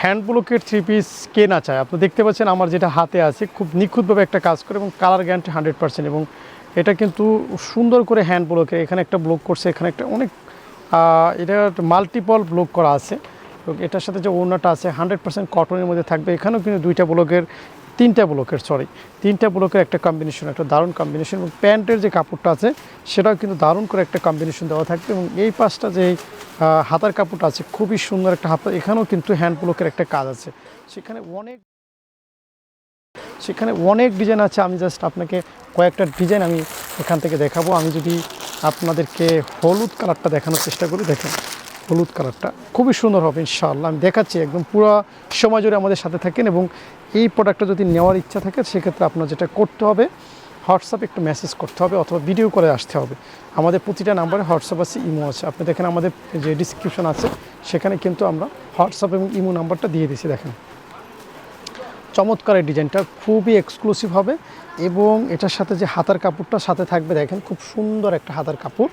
Hand ব্লকের three piece কে না চায়? আপনি দেখতে পাচ্ছেন আমার যেটা হাতে আছে, খুব নিখুঁতভাবে একটা কাজ করে এবং কালার গ্যারান্টি হান্ড্রেড পার্সেন্ট এবং এটা কিন্তু সুন্দর করে হ্যান্ড ব্লকে এখানে একটা ব্লক করছে, এখানে একটা অনেক এটা মাল্টিপল ব্লক করা আছে এবং এটার সাথে যে ওড়নাটা আছে হান্ড্রেড পার্সেন্ট কটনের মধ্যে থাকবে। এখানেও কিন্তু দুইটা ব্লকের তিনটা ব্লকের সরি তিনটা ব্লকের একটা কম্বিনেশন একটা দারুণ কম্বিনেশন এবং প্যান্টের যে কাপড়টা আছে, সেটাও কিন্তু দারুণ করে একটা কম্বিনেশন দেওয়া থাকবে এবং এই পাশটা যে হাতার কাপড়টা আছে, খুবই সুন্দর একটা হাতা, এখানেও কিন্তু হ্যান্ড ব্লকের একটা কাজ আছে। সেখানে অনেক সেখানে অনেক ডিজাইন আছে, আমি জাস্ট আপনাকে কয়েকটা ডিজাইন আমি এখান থেকে দেখাবো। আমি যদি আপনাদেরকে হলুদ কালারটা দেখানোর চেষ্টা করি, দেখেন। হলুদ কালারটা। খুবই সুন্দর হবে, ইনশাআল্লাহ। আমি দেখাচ্ছি একদম পুরো সময় জুড়ে আমাদের সাথে থাকেন এবং এই প্রোডাক্টটা যদি নেওয়ার ইচ্ছা থাকে, সেক্ষেত্রে আপনার যেটা করতে হবে হোয়াটসঅ্যাপে একটু মেসেজ করতে হবে অথবা ভিডিও করে আসতে হবে। আমাদের প্রতিটা নাম্বারে হোয়াটসঅ্যাপ আছে, ইমো আছে। আপনি দেখেন আমাদের যে ডিসক্রিপশন আছে, সেখানে কিন্তু আমরা হোয়াটসঅ্যাপ এবং ইমো নাম্বারটা দিয়ে দিয়েছি, দেখেন। চমৎকার এই ডিজাইনটা, খুবই এক্সক্লুসিভ হবে এবং এটার সাথে যে হাতার কাপড়টা সাথে থাকবে, দেখেন খুব সুন্দর একটা হাতার কাপড়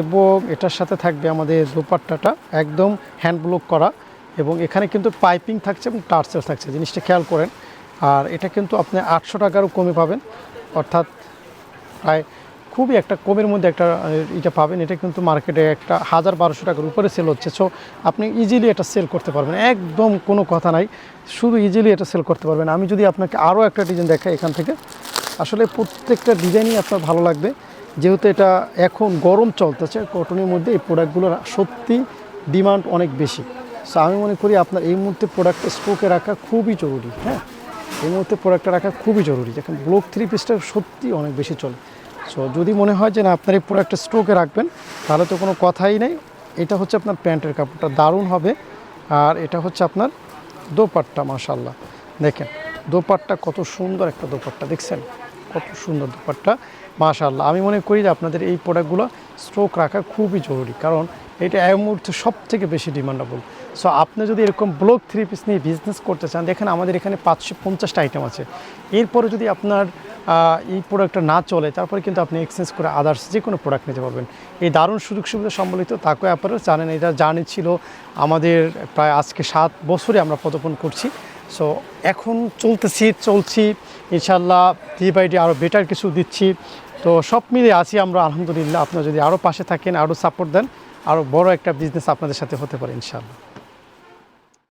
এবং এটার সাথে থাকবে আমাদের দুপাট্টাটা একদম হ্যান্ড ব্লক করা এবং এখানে কিন্তু পাইপিং থাকছে এবং টার্সেল থাকছে, জিনিসটা খেয়াল করেন। আর এটা কিন্তু আপনি আটশো টাকারও কমে পাবেন, অর্থাৎ প্রায় খুবই একটা কমের মধ্যে একটা এটা পাবেন। এটা কিন্তু মার্কেটে একটা হাজার বারোশো টাকার উপরে সেল হচ্ছে। সো আপনি ইজিলি এটা সেল করতে পারবেন। একদম কোনো কথা নাই। শুধু ইজিলি এটা সেল করতে পারবেন। আমি যদি আপনাকে আরও একটা ডিজাইন দেখাই এখান থেকে। আসলে প্রত্যেকটা ডিজাইনই আপনার ভালো লাগবে। যেহেতু এটা এখন গরম চলতেছে কটনের মধ্যে এই প্রোডাক্টগুলোর সত্যি ডিমান্ড অনেক বেশি। সো আমি মনে করি আপনার এই মুহূর্তে প্রোডাক্টটা স্টকে রাখা খুবই জরুরি। হ্যাঁ? এই মুহূর্তে প্রোডাক্টটা রাখা খুবই জরুরি। দেখেন ব্লক থ্রি পিসটা সত্যি অনেক বেশি চলে। সো যদি মনে হয় যে না, আপনার এই প্রোডাক্টটা স্টকে রাখবেন, তাহলে তো কোনো কথাই নেই। এটা হচ্ছে আপনার প্যান্টের কাপড়টা, দারুণ হবে। আর এটা হচ্ছে আপনার দোপাট্টা মাশাল্লাহ দেখেন, দোপাট্টা কত সুন্দর একটা দোপাট্টা, দেখছেন? কত সুন্দর দোপাট্টা মাশাল্লাহ আমি মনে করি যে আপনাদের এই প্রোডাক্টগুলো স্টক রাখা খুবই জরুরি, কারণ এটা এই মুহূর্তে সব থেকে বেশি ডিমান্ডেবল সো আপনি যদি এরকম ব্লক থ্রি পিস নিয়ে বিজনেস করতে চান, দেখেন আমাদের এখানে পাঁচশো পঞ্চাশটা আইটেম আছে। এরপরে যদি আপনার এই প্রোডাক্টটা না চলে, তারপরে কিন্তু আপনি এক্সচেঞ্জ করে আদার্স যে কোনো প্রোডাক্ট নিতে পারবেন। এই দারুণ সুযোগ সুবিধা সম্বলিত তাকে আপনারা জানেন, এটা জার্নি ছিল আমাদের প্রায় আজকে সাত বছরে আমরা পদার্পণ করছি। সো এখন চলতেছি, চলছি ইনশাল্লাহ ডে বাই ডে আরও বেটার কিছু দিচ্ছি। তো সব মিলে আছি আমরা, আলহামদুলিল্লাহ। আপনারা যদি আরও পাশে থাকেন আরও সাপোর্ট দেন আরও বড় একটা বিজনেস আপনাদের সাথে হতে পারে ইনশাল্লাহ